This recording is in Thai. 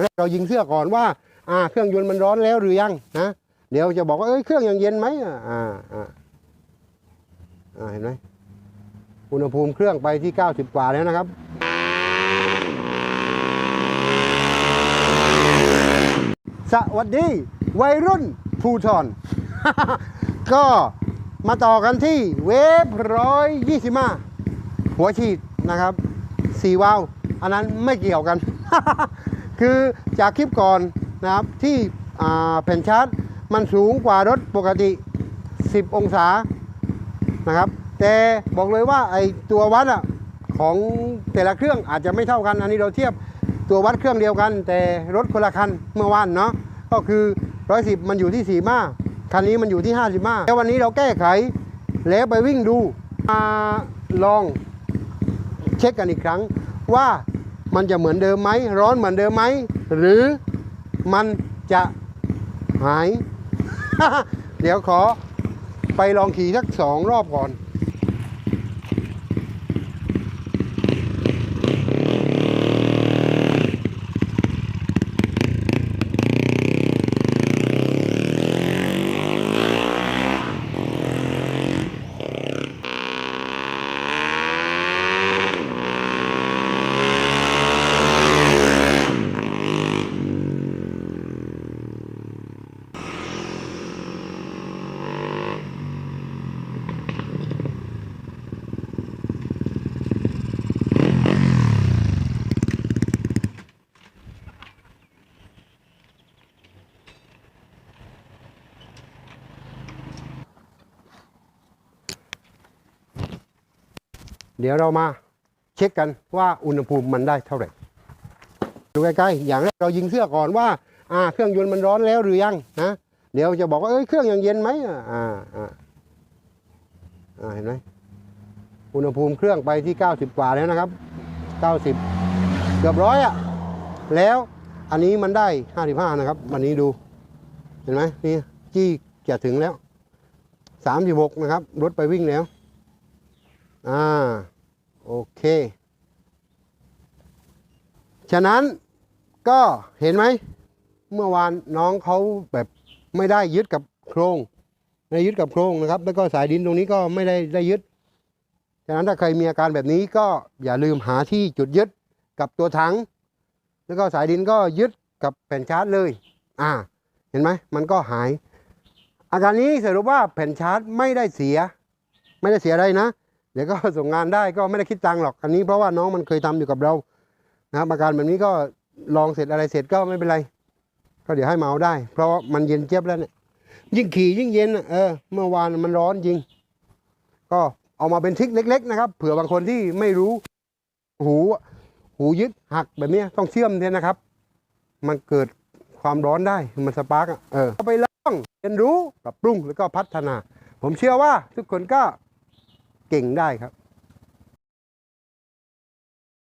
แรกเรายิงเสื้อก่อนว่าอ่า เครื่องยนต์มันร้อนแล้วหรือยังนะเดี๋ยวจะบอกว่าเอ้ยเครื่องยังเย็นไหมอ่าอ่าอ่าเห็นไหมอุณหภูมิเครื่องไปที่ 90 กว่าแล้วนะครับ สวัสดีวัยรุ่นภูทรก็มาต่อกันที่เวฟร้อยยี่สิบาหัวฉีดนะครับสี่วาล์วอันนั้นไม่เกี่ยวกัน คือจากคลิปก่อนนะครับที่แผ่นชาร์จมันสูงกว่ารถปกติ 10 องศานะครับ แต่บอกเลยว่าไอตัววัดอะของแต่ละเครื่องอาจจะไม่เท่ากัน อันนี้เราเทียบตัววัดเครื่องเดียวกัน แต่รถคนละคันเมื่อวานเนาะก็คือ 110 มันอยู่ที่ 4 มาคันนี้มันอยู่ที่50มาแล้ววันนี้เราแก้ไขแล้วไปวิ่งดูมาลองเช็คกันอีกครั้งว่า มันจะเหมือนเดิมไหมร้อนเหมือนเดิมไหมหรือมันจะหาย เดี๋ยวขอไปลองขี่สักสองรอบก่อน เดี๋ยวเรามาเช็คกันว่าอุณหภูมิมันได้เท่าไหร่ดูใกล้ๆอย่างแรกเรายิงเสื้อก่อนว่าอ่าเครื่องยนต์มันร้อนแล้วหรือยังนะเดี๋ยวจะบอกว่าเอ้ยเครื่องยังเย็นไหมอ่าอ่าอ่าเห็นไหมอุณหภูมิเครื่องไปที่ 90 กว่าแล้วนะครับ 90 เกือบร้อยอะแล้วอันนี้มันได้ 55 นะครับวันนี้ดู เห็นไหมนี่จี้จะถึงแล้ว 36 นะครับ รถไปวิ่งแล้ว อ่าโอเค ฉะนั้นก็เห็นไหม เมื่อวานน้องเขาแบบไม่ได้ยึดกับโครงไม่ยึดกับโครงนะครับ แล้วก็สายดินตรงนี้ก็ไม่ได้ได้ยึด ฉะนั้นถ้าใครมีอาการแบบนี้ก็อย่าลืมหาที่จุดยึดกับตัวถัง แล้วก็สายดินก็ยึดกับแผ่นชาร์จเลย อ่า เห็นไหมมันก็หาย อาการนี้สรุปว่าแผ่นชาร์จไม่ได้เสีย ไม่ได้เสียอะไรนะ เดี๋ยวก็ส่งงานได้ก็ไม่ได้คิดตังค์หรอก อันนี้เพราะว่าน้องมันเคยทำอยู่กับเรานะครับอาการแบบนี้ก็ลองเสร็จอะไรเสร็จก็ไม่เป็นไร ก็เดี๋ยวให้เมาเอาได้ เพราะว่ามันเย็นเจี๊ยบแล้วเนี่ยยิ่งขี่ยิ่งเย็นเออ เมื่อวานมันร้อนจริง ก็เอามาเป็นทริคเล็ก ๆ นะครับ เผื่อบางคนที่ไม่รู้ หูหูยึดหักแบบนี้ต้องเชื่อมเนี่ยนะครับ มันเกิดความร้อนได้มันสปาร์กเออเอาไปลองเรียนรู้ปรับปรุงแล้วก็พัฒนา ผมเชื่อว่าทุกคนก็ เก่งได้ครับ